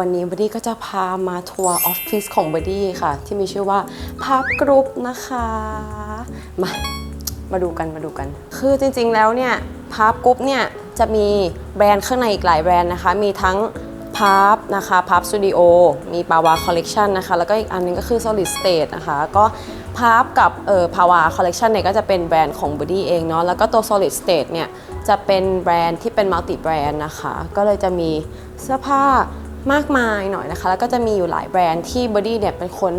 วันนี้บดี้ก็จะพามาทัวร์ออฟฟิศของบดี้ค่ะ ที่มีชื่อว่าภาพกรุ๊ปนะคะ มา มาดูกันมาดูกัน คือจริงๆแล้วเนี่ยพาร์ฟกรุ๊ปเนี่ยจะมีแบรนด์ข้างในอีกหลายแบรนด์นะคะ มีทั้งพาร์ฟนะคะพาร์ฟสตูดิโอมีปาวาคอลเลกชันนะคะ แล้วก็อีกอันนึงก็คือ Solid State นะคะ ก็พาร์ฟกับเอ่อพาวาคอลเลกชันเนี่ยก็จะเป็นแบรนด์ของ Body เองเนาะแล้วก็ตัว Solid State เนี่ยจะเป็นแบรนด์ที่เป็นมัลติแบรนด์นะคะ ก็เลยจะมีเสื้อผ้า มากมายหน่อยนะคะ แล้วก็จะมีอยู่หลายแบรนด์ที่ Body เนี่ยเป็นคน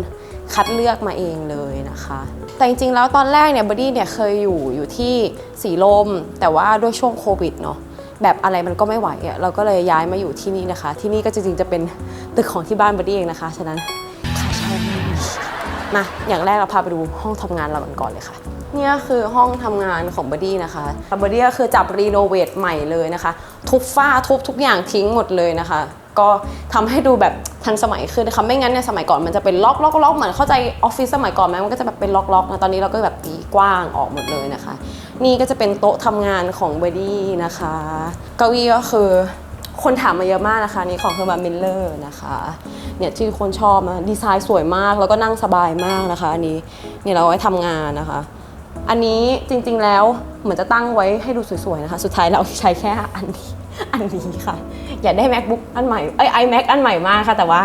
คัดเลือกมาเองเลยนะคะ แต่จริงๆแล้วตอนแรกเนี่ยบอดี้เนี่ยเคยอยู่อยู่ที่สีลม แต่ว่าด้วยช่วงโควิดเนาะแบบอะไรมันก็ไม่ไหวอะเราก็เลยย้ายมาอยู่ที่นี่นะคะ ที่นี่ก็จริงๆจะเป็นตึกของที่บ้านบอดี้เองนะคะฉะนั้นค่าเช่าไม่มีมาอย่างแรกเราพาไปดูห้องทำงานเรากันก่อนเลยค่ะเนี่ยคือห้องทำงานของบอดี้นะคะบอดี้ก็คือจับรีโนเวทใหม่เลยนะคะ ทุบฝ้าทุบทุกอย่างทิ้งหมดเลยนะคะ ก็ทำให้ดูแบบทันสมัยขึ้นนะคะไม่งั้นเนี่ยสมัยก่อนมันจะเป็นล็อกล็อกล็อกเหมือนเข้าใจออฟฟิศสมัยก่อนไหมมันก็จะแบบเป็นล็อกล็อกนะตอนนี้เราก็แบบตีกว้างออกหมดเลยนะคะ นี่ก็จะเป็นโต๊ะทำงานของเบดี้นะคะเก้าอี้ก็คือคนถามมาเยอะมากนะคะนี่ของเฮอร์มามิลเลอร์นะคะเนี่ยที่คนชอบนะดีไซน์สวยมากแล้วก็นั่งสบายมากนะคะอันนี้เนี่ยเราเอาไว้ทำงานนะคะ อันนี้จริงๆแล้วเหมือนจะตั้งไว้ให้ดูสวยๆนะคะ สุดท้ายเราใช้แค่อันนี้ อันนี้ค่ะ อยากได้ macbook อันใหม่เอ้ย iMac อันใหม่มากค่ะ แต่ว่า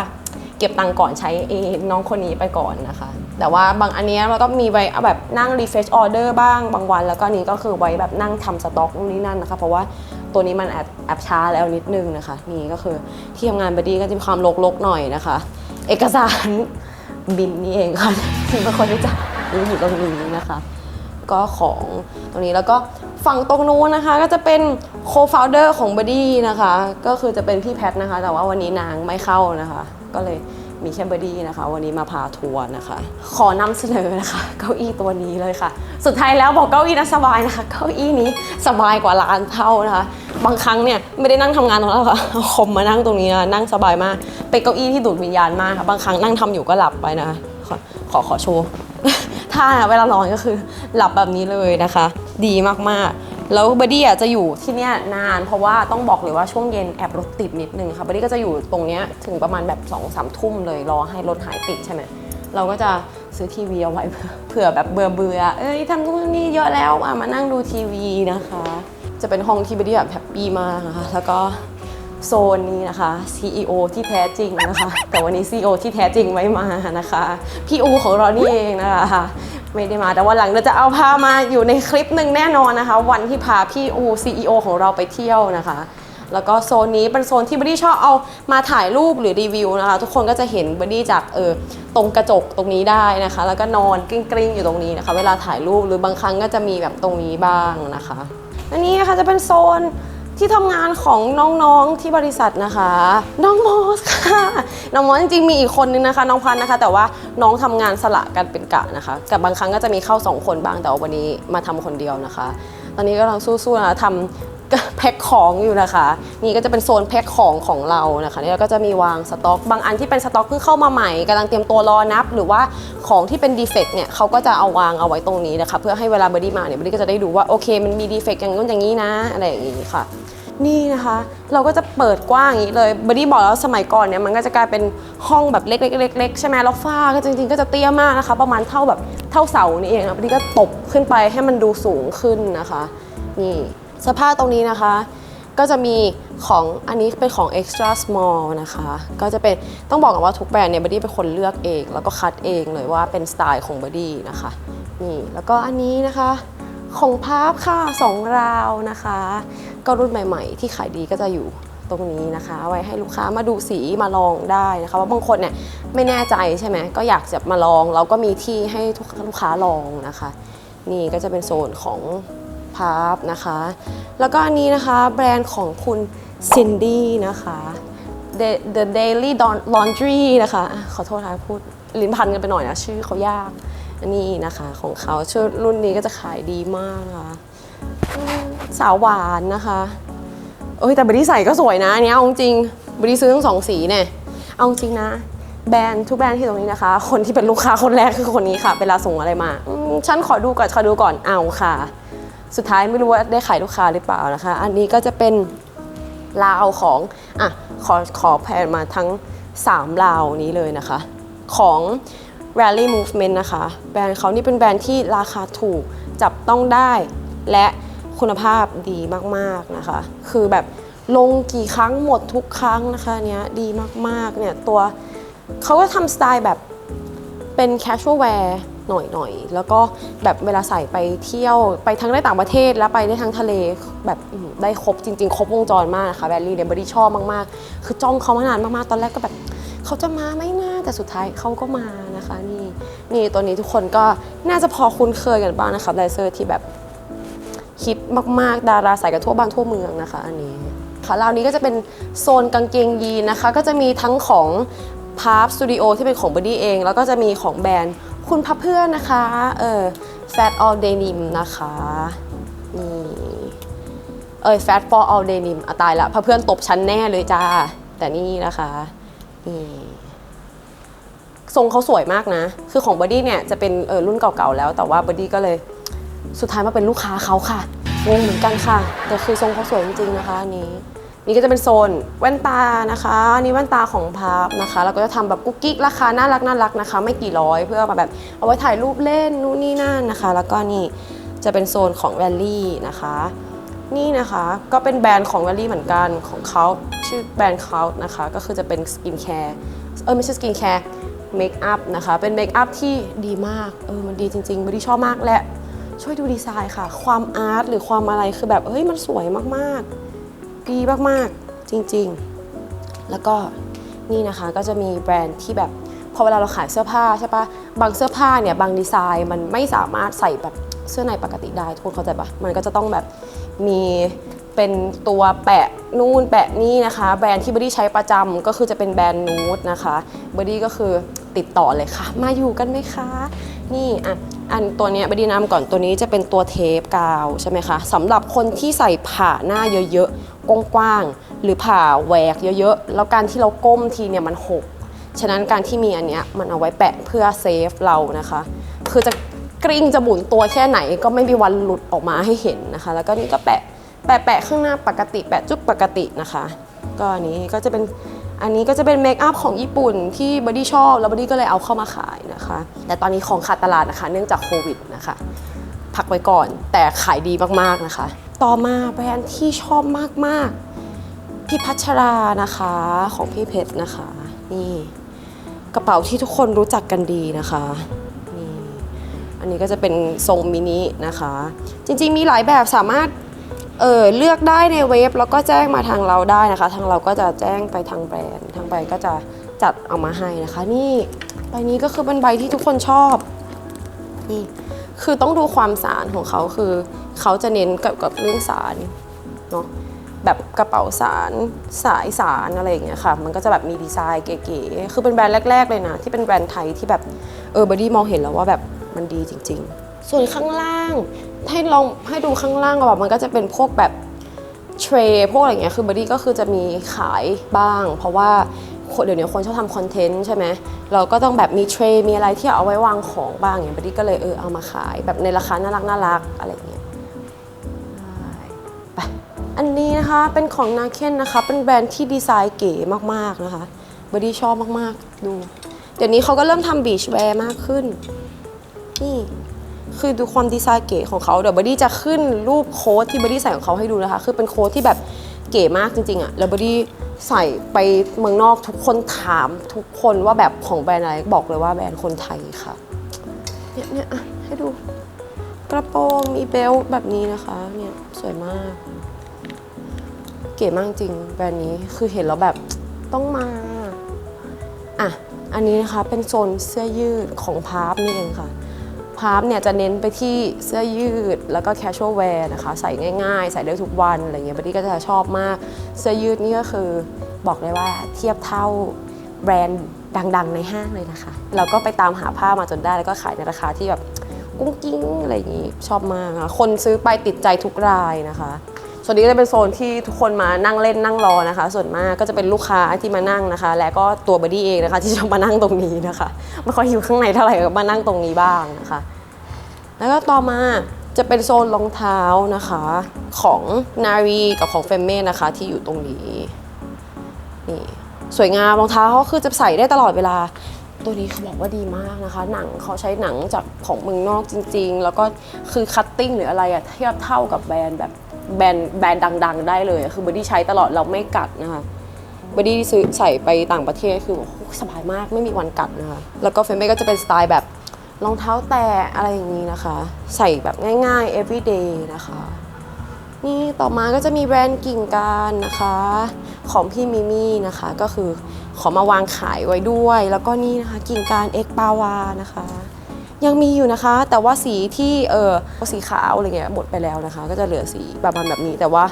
เก็บตังค์ก่อนใช้เอน้องคนนี้ไปก่อนนะคะ แต่ว่าบางอันเนี้ยเราก็มีไว้แบบนั่ง refresh order บ้างบางวัน แล้วก็นี้ก็คือไว้แบบนั่งทำสต็อกนู่นนี่นั่นนะคะ เพราะว่าตัวนี้มันแอบแอบช้าแล้วนิดนึงนะคะ นี่ก็คือที่ทำงานบดีก็จะมีความรกๆหน่อยนะคะ เอกสารบินนี่เองค่ะที่บางคนรู้จักนี่อยู่ตรงนี้นะคะ ก็ของตรงนี้แล้วก็ฝั่งตรงนู้นนะคะ ก็จะเป็นโคฟ o u เดอร์ของ b ดี้นะคะ ก็คือจะเป็นพี่แพทนะคะ แต่ว่าวันนี้นางไม่เข้านะคะ ก็เลยมีแค่ b ดี้นะคะ วันนี้มาพาทัวร์นะคะ ขอนำเสนอนะคะ เก้าอี้ตัวนี้เลยค่ะ สุดท้ายแล้วบอกเก้าอี้นะสบายนะคะ เก้าอี้นี้สบายกว่าล้านเท่านะคะ บางครั้งเนี่ยไม่ได้นั่งทำงานตรงนั้นหรอกค่ะคอมมานั่งตรงนี้นะนั่งสบายมาก เป็นเก้าอี้ที่ดูดวิญญาณมากค่ะบางครั้งนั่งทำอยู่ก็หลับไปนะคะขอขอโชว์ ถ้าเวลานอนก็คือหลับแบบนี้เลยนะคะ ดีมากๆ แล้วบดดี้อะจะอยู่ที่เนี้ยนาน เพราะว่าต้องบอกเลยว่าช่วงเย็นแอบรถติดนิดนึงค่ะบดดี้ก็จะอยู่ตรงเนี้ยถึงประมาณแบบ2องสามทุ่มเลยรอให้รถหายติดใช่ไหมเราก็จะซื้อทีวีเอาไว้เผื่อแบบเบื่อเบื่อเอ้ยทำนู่นนี่เยอะแล้วอะมานั่งดูทีวีนะคะ จะเป็นห้องที่บดดี้แบบแฮปปี้มากนะคะแล้วก็ โซนนี้นะคะ CEO ที่แท้จริงนะคะ แต่วันนี้ CEO ที่แท้จริงไม่มานะคะ พี่อูของเรานี่เองนะคะ ไม่ได้มาแต่วันหลังเราจะเอาพามาอยู่ในคลิปหนึ่งแน่นอนนะคะ วันที่พาพี่อู CEO ของเราไปเที่ยวนะคะ แล้วก็โซนนี้เป็นโซนที่บดี้ชอบเอามาถ่ายรูปหรือรีวิวนะคะ ทุกคนก็จะเห็นบดี้จากเออตรงกระจกตรงนี้ได้นะคะ แล้วก็นอนกลิ้งๆอยู่ตรงนี้นะคะ เวลาถ่ายรูปหรือ บางครั้งก็จะมีแบบตรงนี้บ้างนะคะอันนี้นะคะจะเป็นโซน ที่ทำงานของน้องๆที่บริษัทนะคะ น้องมอสค่ะน้องมอสจริงๆมีอีกคนนึงนะคะ น้องพันนะคะ แต่ว่าน้องทำงานสละกันเป็นกะนะคะกับบางครั้งก็จะมีเข้าสองคนบ้างแต่ว่าวันนี้มาทำคนเดียวนะคะ ตอนนี้ก็ลังสู้ๆนะทำ แพ็คของอยู่นะคะ นี่ก็จะเป็นโซนแพ็คของของเรานะคะนี่เราก็จะมีวางสต็อก บางอันที่เป็นสต็อกเพิ่งเข้ามาใหม่กำลังเตรียมตัวรอนับ หรือว่าของที่เป็นดีเฟกต์เนี่ยเขาก็จะเอาวางเอาไว้ตรงนี้นะคะ เพื่อให้เวลาเบอดี้มาเนี่ยเบอดี้ก็จะได้ดูว่าโอเค มันมีดีเฟกต์อย่างนู้นอย่างนี้นะอะไรอย่างนี้ค่ะนี่นะคะ เราก็จะเปิดกว้างอย่างนี้เลยบอดี้บอกแล้วสมัยก่อนเนี่ยมันก็จะกลายเป็นห้องแบบเล็กๆๆๆใช่ไหมแล้วฝ้าก็จริงๆ ก็จะเตี้ยมากนะคะ ประมาณเท่าแบบเท่าเสานี่เองนะบอดี้ก็ตบขึ้นไปให้มันดูสูงขึ้นนะคะ นี่ เสื้อผ้าตรงนี้นะคะ ก็จะมีของอันนี้เป็นของ extra small นะคะ ก็จะเป็นต้องบอกกันว่าทุกแบรนด์เนี่ยบอดี้เป็นคนเลือกเอง แล้วก็คัดเองเลยว่าเป็นสไตล์ของบอดี้นะคะนี่แล้วก็อันนี้นะคะ ของพาร์ฟค่ะสองราวนะคะ ก็รุ่นใหม่ๆ ที่ขายดีก็จะอยู่ตรงนี้นะคะ ไว้ให้ลูกค้ามาดูสีมาลองได้นะคะว่าบางคนเนี่ยไม่แน่ใจใช่ไหมก็อยากจะมาลอง เราก็มีที่ให้ทุกลูกค้าลองนะคะ นี่ก็จะเป็นโซนของ พาร์นะคะ แล้วก็อันนี้นะคะแบรนด์ของคุณซินดี้นะคะ The The Daily don Laundry นะคะ ขอโทษค่ะพูดลิ้นพันกันไปหน่อยนะ ชื่อเขายาก อันนี้นะคะของเขาชื่อรุ่นนี้ก็จะขายดีมากนะคะสาวหวานนะคะ เอ้ยแต่บริใส่ก็สวยนะเนี้ยเอาจริงบริซื้อทั้งสองสีเนี่ย เอาจริงนะ แบรนด์ทุกแบรนด์ที่ตรงนี้นะคะ คนที่เป็นลูกค้าคนแรกคือคนนี้ค่ะ เวลาส่งอะไรมาฉันขอดูก่อนขอดูก่อนเอาค่ะ สุดท้ายไม่รู้ว่าได้ขายลูกค้าหรือเปล่านะคะ อันนี้ก็จะเป็นลาวของอะขอขอแผนมาทั้ง3ลาวนี้เลยนะคะ ของ Rally Movement นะคะ แบรนด์เขานี่เป็นแบรนด์ที่ราคาถูกจับต้องได้และคุณภาพดีมากๆนะคะ คือแบบลงกี่ครั้งหมดทุกครั้งนะคะเนี้ยดีมากๆเนี่ยตัวเขาก็ทำสไตล์แบบเป็น casual wear หน่อยๆแล้วก็แบบเวลาใส่ไปเที่ยวไปทั้งได้ต่างประเทศแล้วไปได้ทั้งทะเลแบบได้ครบจริง ๆ ครบวงจรมากนะคะแบรลี่เดบรี่ชอบมากๆ คือจ้องเขามานานมากๆ ตอนแรกก็แบบเขาจะมาไหม่น่าแต่สุดท้ายเขาก็มานะคะนี่นี่ตัวนี้ทุกคนก็น่าจะพอคุ้นเคยกันบ้างนะคะไดเซอร์ที่แบบฮิตมากๆ ดาราใส่กันทั่วบ้านทั่วเมืองนะคะ อันนี้ค่ะราวนี้ก็จะเป็นโซนกางเกงยีนนะคะ ก็จะมีทั้งของพาร์ s สตูดิโอที่เป็นของบ o ดี้เอง แล้วก็จะมีของแบรนด์ คุณพับเพื่อนนะคะ เออ Fat All Denim นะคะ นี่เอย Fat for All Denim อะตายละพับเพื่อนตบชั้นแน่เลยจ้า แต่นี่นะคะนี่ทรงเขาสวยมากนะ คือของบ o ดี้เนี่ยจะเป็นเออรุ่นเก่าๆแล้ว แต่ว่าบ o ดี้ก็เลยสุดท้ายมาเป็นลูกค้าเขาค่ะงงเหมือนกันค่ะ แต่คือทรงเขาสวยจริงๆนะคะอัน นี่ก็จะเป็นโซนแว่นตานะคะนี่แว่นตาของพาร์ฟนะคะแล้วก็จะทำแบบกุ๊กกิ๊กราคาน่ารักน่ารักนะคะ ไม่กี่ร้อยเพื่อมาแบบเอาไว้ถ่ายรูปเล่นนู่นนี่นั่นนะคะ แล้วก็นี่จะเป็นโซนของแวลลี่นะคะ นี่นะคะก็เป็นแบรนด์ของแวลลี่เหมือนกันของเขาชื่อแบรนด์เขานะคะ ก็คือจะเป็นสกินแคร์เออไม่ใช่สกินแคร์เมคอัพนะคะ เป็นเมคอัพที่ดีมากเออมันดีจริงๆบดีชอบมากและช่วยดูดีไซน์ค่ะ ความอาร์ตหรือความอะไรคือแบบเฮ้ยมันสวยมากๆ ดีมากๆจริงๆ แล้วก็นี่นะคะก็จะมีแบรนด์ที่แบบพอเวลาเราขายเสื้อผ้าใช่ปะบางเสื้อผ้าเนี่ยบางดีไซน์มันไม่สามารถใส่แบบเสื้อในปกติได้ทุกคนเข้าใจปะมันก็จะต้องแบบมีเป็นตัวแปะนู่นแปะนี่นะคะ แบรนด์ที่บอดี้ใช้ประจำก็คือจะเป็นแบรนด์นูดนะคะบอดี้ก็คือติดต่อเลยค่ะ มาอยู่กันไหมคะ นี่อะ อันตัวนี้ยบดี้นำก่อนตัวนี้จะเป็นตัวเทปกาวใช่ไหมคะสำหรับคนที่ใส่ผ่าหน้าเยอะๆกว้างๆหรือผ่าแหวกเยอะๆ แล้วการที่เราก้มทีเนี่ยมันหก ฉะนั้นการที่มีอันเนี้ยมันเอาไว้แปะเพื่อเซฟเรานะคะ คือจะกริ้งจะหมุนตัวแค่ไหนก็ไม่มีวันหลุดออกมาให้เห็นนะคะ แล้วก็นี่ก็แปะแปะแปะข้างหน้าปกติแปะจุกปกตินะคะ ก็อันนี้ก็จะเป็น อันนี้ก็จะเป็นเมคอัพของญี่ปุ่นที่บอดี้ชอบแล้วบอดี้ก็เลยเอาเข้ามาขายนะคะ แต่ตอนนี้ของขาดตลาดนะคะ เนื่องจากโควิดนะคะ พักไว้ก่อนแต่ขายดีมากๆนะคะ ต่อมาแบรนด์ที่ชอบมากๆพี่พัชรานะคะของพี่เพชรนะคะ นี่กระเป๋าที่ทุกคนรู้จักกันดีนะคะนี่อันนี้ก็จะเป็นทรงมินินะคะ จริงๆมีหลายแบบสามารถ เออเลือกได้ในเว็บแล้วก็แจ้งมาทางเราได้นะคะ ทางเราก็จะแจ้งไปทางแบรนด์ ทางแบรนด์ก็จะจัดเอามาให้นะคะ นี่ใบนี้ก็คือเป็นใบที่ทุกคนชอบนี่คือต้องดูความสารของเขาคือ เขาจะเน้นเกี่ยวกับเรื่องสารเนาะแบบกระเป๋าสารสายสารอะไรอย่างเงี้ยค่ะ มันก็จะแบบมีดีไซน์เก๋ๆ คือเป็นแบรนด์แรก ๆ เลยนะ ที่เป็นแบรนด์ไทยที่แบบเออบอดี้มองเห็นแล้วว่าแบบมันดีจริง ๆ ส่วนข้างล่างให้ลองให้ดูข้างล่างแบบมันก็จะเป็นพวกแบบเทรย์พวกอะไรเงี้ยคือบอดี้ก็คือจะมีขายบ้าง เพราะว่าเดี๋ยวนี้คนชอบทำคอนเทนต์ใช่ไหมเราก็ต้องแบบมีเทรย์มีอะไรที่เอาไว้วางของบ้างอย่างบอดี้ก็เลยเออเอามาขายแบบในราคาน่ารักน่ารักอะไรเงี้ยได้ไปอันนี้นะคะเป็นของนาเคนนะคะ เป็นแบรนด์ที่ดีไซน์เก๋มากๆนะคะบอดี้ชอบมากๆดู เดี๋ยวนี้เขาก็เริ่มทำบีชแวร์มากขึ้นนี่ คือดูความดีไซน์เก๋ของเขาเดี๋ยวบอดี้จะขึ้นรูปโค้ดที่บอดี้ใส่ของเขาให้ดูนะคะ คือเป็นโค้ดที่แบบเก๋มากจริงๆอะแล้วบอดี้ใส่ไปเมืองนอกทุกคนถามทุกคนว่าแบบของแบรนด์อะไรบอกเลยว่าแบรนด์คนไทยค่ะ เนี่ยเนี่ยอะให้ดูกระโปรงมีเบลต์แบบนี้นะคะเนี่ยสวยมาก เก๋มากจริงแบรนด์นี้คือเห็นแล้วแบบต้องมาอะอันนี้นะคะเป็นโซนเสื้อยืดของพาร์ฟนี่เองค่ะ พาร์ฟเนี่ยจะเน้นไปที่เสื้อยืดแล้วก็ casual wear นะคะใส่ง่ายๆ ใส่ได้ทุกวันอะไรเงี้ยบัดดี้ก็จะชอบมาก เสื้อยืดนี่ก็คือบอกเลยว่าเทียบเท่าแบรนด์ดังๆในห้างเลยนะคะ เราก็ไปตามหาผ้ามาจนได้แล้วก็ขายในราคาที่แบบกุ้งกิ้งอะไรอย่างงี้ชอบมากค่ะคนซื้อไปติดใจทุกรายนะคะ ส่วนนี้จะเป็นโซนที่ทุกคนมานั่งเล่นนั่งรอนะคะ ส่วนมากก็จะเป็นลูกค้าที่มานั่งนะคะ และก็ตัวบอดี้เองนะคะ ที่จะมานั่งตรงนี้นะคะไม่ค่อยอยู่ข้างในเท่าไหร่ก็มานั่งตรงนี้บ้างนะคะ แล้วก็ต่อมาจะเป็นโซนรองเท้านะคะของนารีกับของเฟมเม่นะคะที่อยู่ตรงนี้นี่สวยงามรองเท้าเขาคือจะใส่ได้ตลอดเวลา ตัวนี้เขาบอกว่าดีมากนะคะ หนังเขาใช้หนังจากของเมืองนอกจริง ๆ แล้วก็คือคัตติ้งหรืออะไรอะเทียบเท่ากับแบรนด์แบบ แบรนด์แบรนด์ดัง ๆ ได้เลย คือบอดี้ใช้ตลอดเราไม่กัดนะคะบอดี้ซื้อใส่ไปต่างประเทศคือสบายมากไม่มีวันกัดนะคะแล้วก็เฟรมเม่ก็จะเป็นสไตล์แบบรองเท้าแตะอะไรอย่างนี้นะคะ ใส่แบบง่ายๆ everyday นะคะ นี่ต่อมาก็จะมีแบรนด์กิ่งการนะคะ ของพี่มิมี่นะคะ ก็คือขอมาวางขายไว้ด้วย แล้วก็นี่นะคะกิ่งการเอ็กปาวานะคะ ยังมีอยู่นะคะ แต่ว่าสีที่เออสีขาวอะไรเงี้ยหมดไปแล้วนะคะ ก็จะเหลือสีประมาณแบบนี้ แต่ว่า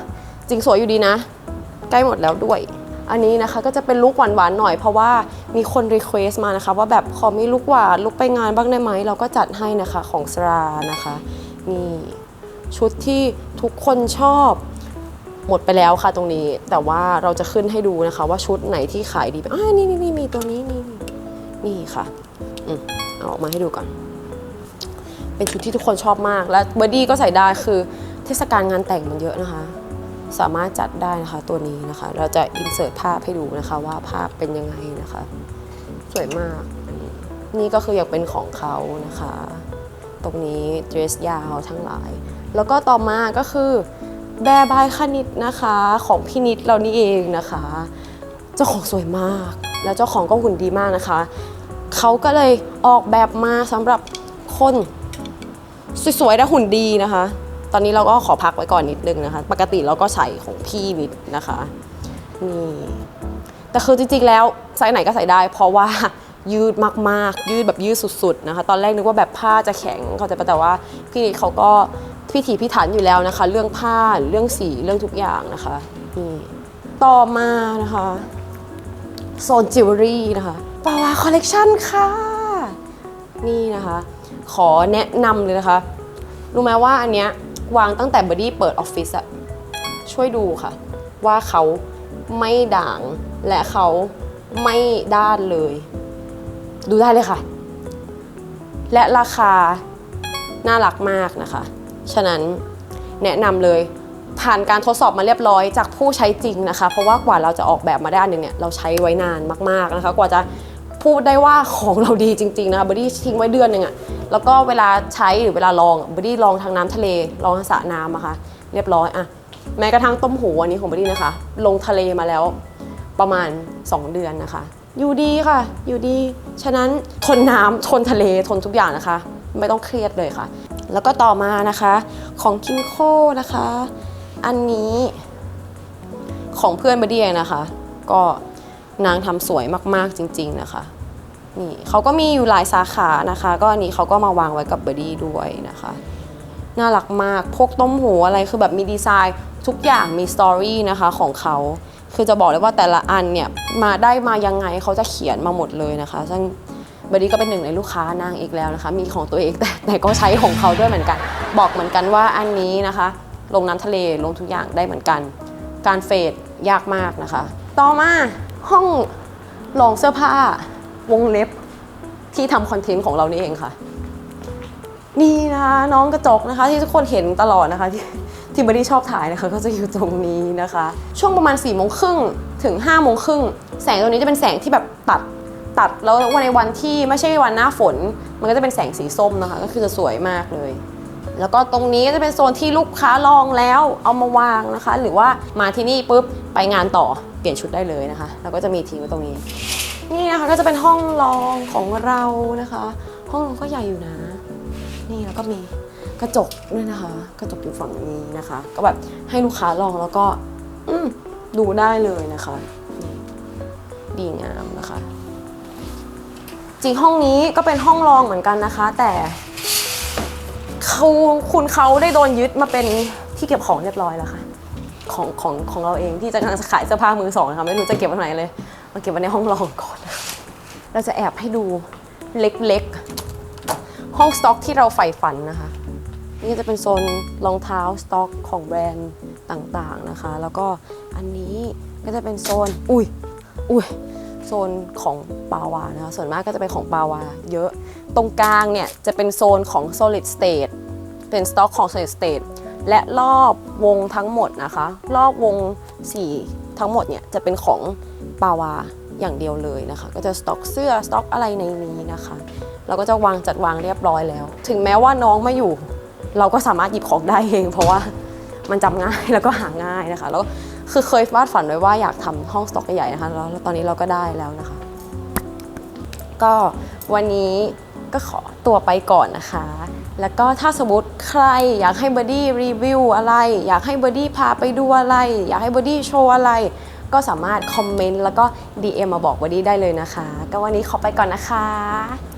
จริงสวยอยู่ดีนะ ใกล้หมดแล้วด้วย อันนี้นะคะก็จะเป็นลุคหวานๆหน่อยเพราะว่ามีคนรีเควสมานะคะ ว่าแบบขอมีลุคหวานลุคไปงานบ้างได้ไหมเราก็จัดให้นะคะของสรานะคะนี่ชุดที่ทุกคนชอบหมดไปแล้วค่ะตรงนี้ แต่ว่าเราจะขึ้นให้ดูนะคะ ว่าชุดไหนที่ขายดีอ่านี่นี่นี่มีตัวนี้นี่นี่นี่ค่ะ อืมเอาออกมาให้ดูก่อน เป็นชุดที่ทุกคนชอบมาก และเบอร์ดี้ก็ใส่ได้คือเทศกาลงานแต่งมันเยอะนะคะ สามารถจัดได้นะคะตัวนี้นะคะ เราจะอินเสิร์ตภาพให้ดูนะคะว่าภาพเป็นยังไงนะคะ สวยมากอันนี้นี่ก็คืออยากเป็นของเขานะคะ ตรงนี้เดรสยาวทั้งหลาย แล้วก็ต่อมาก็คือแบร์บายคณิตนะคะของพี่นิดเรานี่เองนะคะ เจ้าของสวยมาก แล้วเจ้าของก็หุ่นดีมากนะคะ เขาก็เลยออกแบบมาสำหรับคน สวยๆและหุ่นดีนะคะ ตอนนี้เราก็ขอพักไว้ก่อนนิดนึงนะคะ ปกติเราก็ใส่ของพี่นิดนะคะนี่แต่คือจริงๆแล้วไซส์ไหนก็ใส่ได้ เพราะว่ายืดมากๆ ยืดแบบยืดสุดๆนะคะ ตอนแรกนึกว่าแบบผ้าจะแข็งเขาจะแต่ว่าพี่นิดเขาก็พิถีพิถันอยู่แล้วนะคะ เรื่องผ้าเรื่องสีเรื่องทุกอย่างนะคะนี่ต่อมานะคะโซนจิวเวลรี่นะคะปาวาคอลเลกชันค่ะ นี่นะคะ ขอแนะนำเลยนะคะ รู้ไหมว่าอันเนี้ยวางตั้งแต่บอดี้เปิดออฟฟิศอะช่วยดูค่ะ ว่าเขาไม่ด่างและเขาไม่ด้านเลย ดูได้เลยค่ะ และราคาน่ารักมากนะคะ ฉะนั้นแนะนำเลยผ่านการทดสอบมาเรียบร้อยจากผู้ใช้จริงนะคะ เพราะว่ากว่าเราจะออกแบบมาได้อันนึงเนี่ยเราใช้ไว้นานมากๆนะคะ กว่าจะ พูดได้ว่าของเราดีจริงๆนะคะบอดี้ทิ้งไว้เดือนหนึ่งอะแล้วก็เวลาใช้หรือเวลาลองบอดี้ลองทางน้ำทะเลลองทางสระน้ำอะคะเรียบร้อยอะแม้กระทั่งต้มหูอันนี้ของบอดี้นะคะ ลงทะเลมาแล้วประมาณ 2 เดือนนะคะ อยู่ดีค่ะ อยู่ดี ฉะนั้นทนน้ำทนทะเลทนทุกอย่างนะคะ ไม่ต้องเครียดเลยค่ะ แล้วก็ต่อมานะคะของคิมโคนะคะ อันนี้ของเพื่อนบอดี้นะคะ ก็ นางทำสวยมากๆจริง ๆ นะคะนี่เขาก็มีอยู่หลายสาขานะคะ ก็อันนี้เขาก็มาวางไว้กับเบอร์ดี้ด้วยนะคะ น่ารักมากพวกต้มหูอะไรคือแบบมีดีไซน์ทุกอย่างมีสตอรี่นะคะของเขาคือจะบอกเลยว่าแต่ละอันเนี่ยมาได้มายังไงเขาจะเขียนมาหมดเลยนะคะซึ่งเบอร์ดี้ก็เป็นหนึ่งในลูกค้านางอีกแล้วนะคะ มีของตัวเองแต่แต่ก็ใช้ของเขาด้วยเหมือนกัน บอกเหมือนกันว่าอันนี้นะคะ ลงน้ำทะเลลงทุกอย่างได้เหมือนกัน การเฟดยากมากนะคะ ต่อมา ห้องลองเสื้อผ้าวงเล็บที่ทำคอนเทนต์ของเรานี่เองค่ะ นี่นะคะน้องกระจกนะคะ ที่ทุกคนเห็นตลอดนะคะ ที่ที่บอดี้ชอบถ่ายนะคะ ก็จะอยู่ตรงนี้นะคะ ช่วงประมาณ4ี่โมงครึ่งถึง5้าโมงครึ่งแสงตัวนี้จะเป็นแสงที่แบบตัดตัดแล้ววันในวันที่ไม่ใช่วันหน้าฝน มันก็จะเป็นแสงสีส้มนะคะ ก็คือจะสวยมากเลย แล้วก็ตรงนี้ก็จะเป็นโซนที่ลูกค้าลองแล้วเอามาวางนะคะ หรือว่ามาที่นี่ปุ๊บไปงานต่อ เปลี่ยนชุดได้เลยนะคะ แล้วก็จะมีทิ้งไว้ตรงนี้ นี่นะคะก็จะเป็นห้องรองของเรานะคะ ห้องรองก็ใหญ่อยู่นะ นี่แล้วก็มีกระจกด้วยนะคะ กระจกอยู่ฝั่งนี้นะคะ ก็แบบให้ลูกค้าลองแล้วก็อืดูได้เลยนะคะดีงามนะคะ จริงห้องนี้ก็เป็นห้องรองเหมือนกันนะคะ แต่เขาคุณเขาได้โดนยึดมาเป็นที่เก็บของเรียบร้อยแล้วค่ะ ของของของเราเองที่จะกำลังจะขายเสื้อผ้ามือสองนะคะไม่รู้จะเก็บไว้ไหนเลยมาเก็บไว้ในห้องรองก่อน เราจะแอบให้ดูเล็กๆ ห้องสต็อกที่เราใฝ่ฝันนะคะ นี่จะเป็นโซนรองเท้าสต็อกของแบรนด์ต่างๆนะคะ แล้วก็อันนี้ก็จะเป็นโซน อุ้ยอุ้ยโซนของปาวานะคะ ส่วนมากก็จะเป็นของปาวาเยอะ ตรงกลางเนี่ยจะเป็นโซนของ solid state เป็นสต็อกของ s เ State และรอบวงทั้งหมดนะคะ รอบวง4ทั้งหมดเนี่ยจะเป็นของปาวาอย่างเดียวเลยนะคะ ก็จะสต็อกเสื้อสต็อกอะไรในนี้นะคะ เราก็จะวางจัดวางเรียบร้อยแล้ว ถึงแม้ว่าน้องไม่อยู่ เราก็สามารถหยิบของได้เอง เพราะว่ามันจำง่ายแล้วก็หาง่ายนะคะ แล้วคือเคยวาดฝันไว้ว่าอยากทำห้องสต็อกใหญ่ๆนะคะแล้วตอนนี้เราก็ได้แล้วนะคะ ก็วันนี้ก็ขอตัวไปก่อนนะคะ แล้วก็ถ้าสมมติใครอยากให้บอดี้รีวิวอะไร อยากให้บอดี้พาไปดูอะไร อยากให้บอดี้โชว์อะไร ก็สามารถคอมเมนต์แล้วก็ DM มาบอกบอดี้ได้เลยนะคะ ก็วันนี้ขอไปก่อนนะคะ